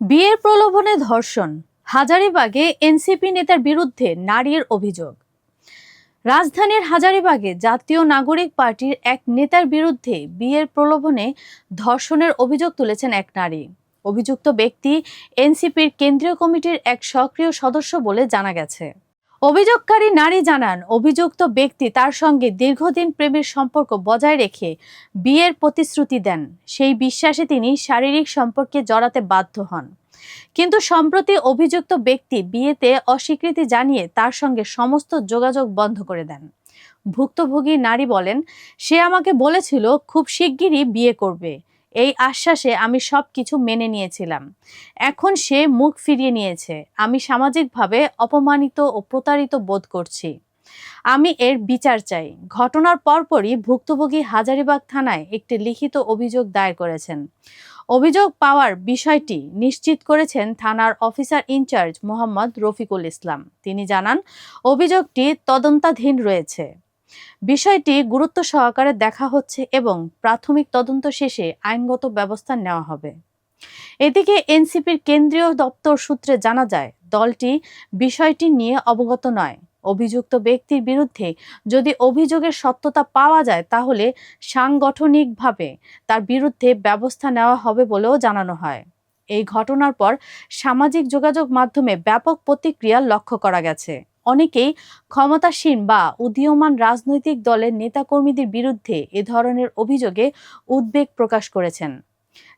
বিয়ের প্রলোভনে ধর্ষণ, হাজারিবাগে এনসিপি নেতার বিরুদ্ধে নারীর অভিযোগ। রাজধানীর হাজারিবাগে জাতীয় নাগরিক পার্টির এক নেতার বিরুদ্ধে বিয়ের প্রলোভনে ধর্ষণের অভিযোগ তুলেছেন এক নারী। অভিযুক্ত ব্যক্তি এনসিপির কেন্দ্রীয় কমিটির এক সক্রিয় সদস্য বলে জানা গেছে। অভিযোগকারী নারী জানান, অভিযুক্ত ব্যক্তি তার সঙ্গে দীর্ঘদিন প্রেমের সম্পর্ক বজায় রেখে বিয়ের প্রতিশ্রুতি দেন। সেই বিশ্বাসে তিনি শারীরিক সম্পর্কে জড়াতে বাধ্য হন। কিন্তু সম্প্রতি অভিযুক্ত ব্যক্তি বিয়েতে অস্বীকৃতি জানিয়ে তার সঙ্গে সমস্ত যোগাযোগ বন্ধ করে দেন। ভুক্তভোগী নারী বলেন, সে আমাকে বলেছিল, খুব শিগগিরই বিয়ে করবে। এই আশ্বাসে আমি সব কিছু মেনে নিয়েছিলাম। এখন সে মুখ ফিরিয়ে নিয়েছে। আমি সামাজিকভাবে অপমানিত ও প্রতারিত বোধ করছি। আমি এর বিচার চাই। ঘটনার পরপরই ভুক্তভোগী হাজারিবাগ থানায় একটি লিখিত অভিযোগ দায়ের করেছেন। অভিযোগ পাওয়ার বিষয়টি নিশ্চিত করেছেন থানার officer in charge Mohammad Rafiqul Islam. তিনি জানান, অভিযোগটি তদন্তাধীন রয়েছে। বিষয়টি গুরুত্ব সহকারে দেখা হচ্ছে এবং প্রাথমিক তদন্ত শেষে আইনগত ব্যবস্থা নেওয়া হবে। এদিকে এনসিপির কেন্দ্রীয় দপ্তর সূত্রে জানা যায়, দলটি বিষয়টি নিয়ে অবগত নয়। অভিযুক্ত ব্যক্তির বিরুদ্ধে যদি অভিযোগের সত্যতা পাওয়া যায়, তাহলে সাংগঠনিকভাবে তার বিরুদ্ধে ব্যবস্থা নেওয়া হবে বলেও জানানো হয়। এই ঘটনার পর সামাজিক যোগাযোগ মাধ্যমে ব্যাপক প্রতিক্রিয়া লক্ষ্য করা গেছে। অনেকেই ক্ষমতাসীন বা উদীয়মান রাজনৈতিক দলের নেতাকর্মীদের বিরুদ্ধে এ ধরনের অভিযোগে উদ্বেগ প্রকাশ করেছেন।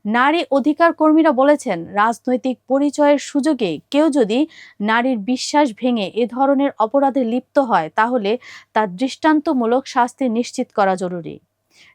নারী অধিকার কর্মীরা বলেছেন, রাজনৈতিক পরিচয়ের সুযোগে কেউ যদি নারীর বিশ্বাস ভেঙে এ ধরনের অপরাধে লিপ্ত হয়, তাহলে তার দৃষ্টান্তমূলক শাস্তি নিশ্চিত করা জরুরি।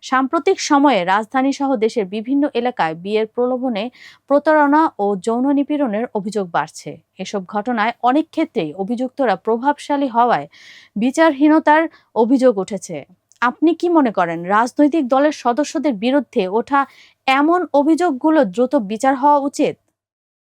সাম্প্রতিক সময়ে রাজধানী সহ দেশের বিভিন্ন এলাকায় বিয়ের প্রলোভনে প্রতারণা ও যৌন নিপীড়নের অভিযোগ বাড়ছে। এসব ঘটনায় অনেক ক্ষেত্রেই অভিযুক্তরা প্রভাবশালী হওয়ায় বিচারহীনতার অভিযোগ উঠেছে। আপনি কি মনে করেন, রাজনৈতিক দলের সদস্যদের বিরুদ্ধে ওঠা এমন অভিযোগগুলো দ্রুত বিচার হওয়া উচিত?